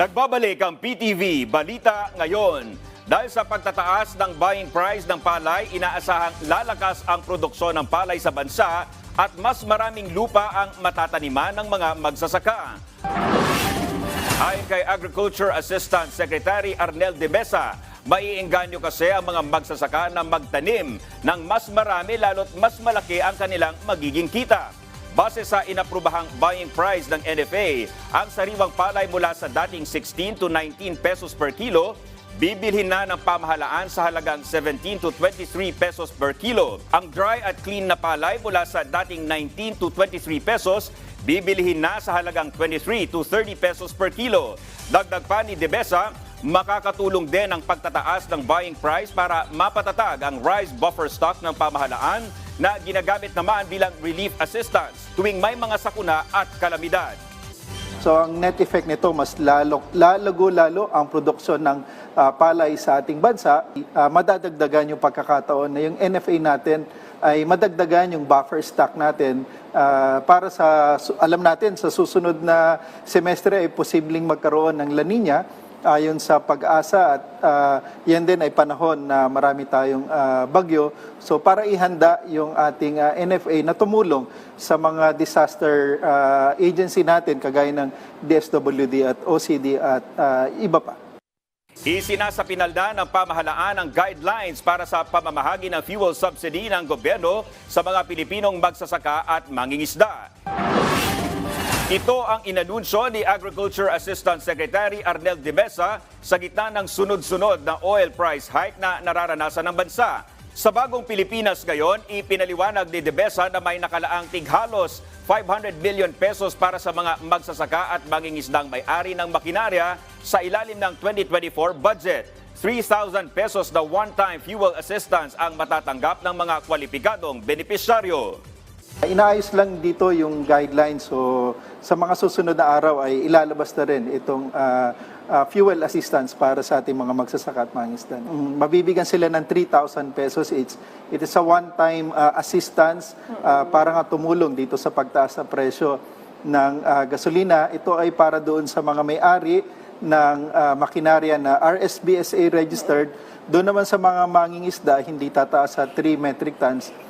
Nagbabalik ang PTV Balita Ngayon. Dahil sa pagtataas ng buying price ng palay, inaasahang lalakas ang produksyon ng palay sa bansa at mas maraming lupa ang matataniman ng mga magsasaka. Ayon kay Agriculture Assistant Secretary Arnel de Besa, maiengganyo kasi ang mga magsasaka na magtanim ng mas marami lalo't mas malaki ang kanilang magiging kita. Base sa inaprubahang buying price ng NFA, ang sariwang palay mula sa dating 16 to 19 pesos per kilo, bibilhin na ng pamahalaan sa halagang 17 to 23 pesos per kilo. Ang dry at clean na palay mula sa dating 19 to 23 pesos, bibilihin na sa halagang 23 to 30 pesos per kilo. Dagdag pa ni Debesa, makakatulong din ang pagtataas ng buying price para mapatatag ang rice buffer stock ng pamahalaan na ginagamit naman bilang relief assistance tuwing may mga sakuna at kalamidad. So ang net effect nito mas lalo, lalago lalo ang produksyon ng ah, palay sa ating bansa. Ah, madadagdagan yung pagkakataon na yung NFA natin ay madagdagan yung buffer stock natin ah, para sa alam natin sa susunod na semestre ay posibleng magkaroon ng La Nina ayon sa pag-asa at ah, yan din ay panahon na marami tayong ah, bagyo. So para ihanda yung ating ah, NFA na tumulong sa mga disaster ah, agency natin kagaya ng DSWD at OCD at ah, iba pa. Isinasapinalda ng pamahalaan ang guidelines para sa pamamahagi ng fuel subsidy ng gobyerno sa mga Pilipinong magsasaka at mangingisda. Ito ang inanunsyo ni Agriculture Assistant Secretary Arnel de Mesa sa gitna ng sunod-sunod na oil price hike na nararanasan ng bansa. Sa bagong Pilipinas ngayon, ipinaliwanag ni De Besa na may nakalaang tighalos 500 billion pesos para sa mga magsasaka at mangingisdang may-ari ng makinarya sa ilalim ng 2024 budget. 3,000 pesos na one-time fuel assistance ang matatanggap ng mga kwalipikadong benepisyaryo. Inaayos lang dito yung guidelines. So sa mga susunod na araw ay ilalabas na rin itong ah, ah, fuel assistance para sa ating mga magsasaka at mangisdan. Mm, Mabibigyan sila ng 3,000 pesos each. It is a one-time ah, assistance ah, para nga tumulong dito sa pagtaas ng presyo ng ah, gasolina. Ito ay para doon sa mga may-ari ng ah, makinarya na RSBSA registered. Doon naman sa mga mangingisda, hindi tataas sa 3 metric tons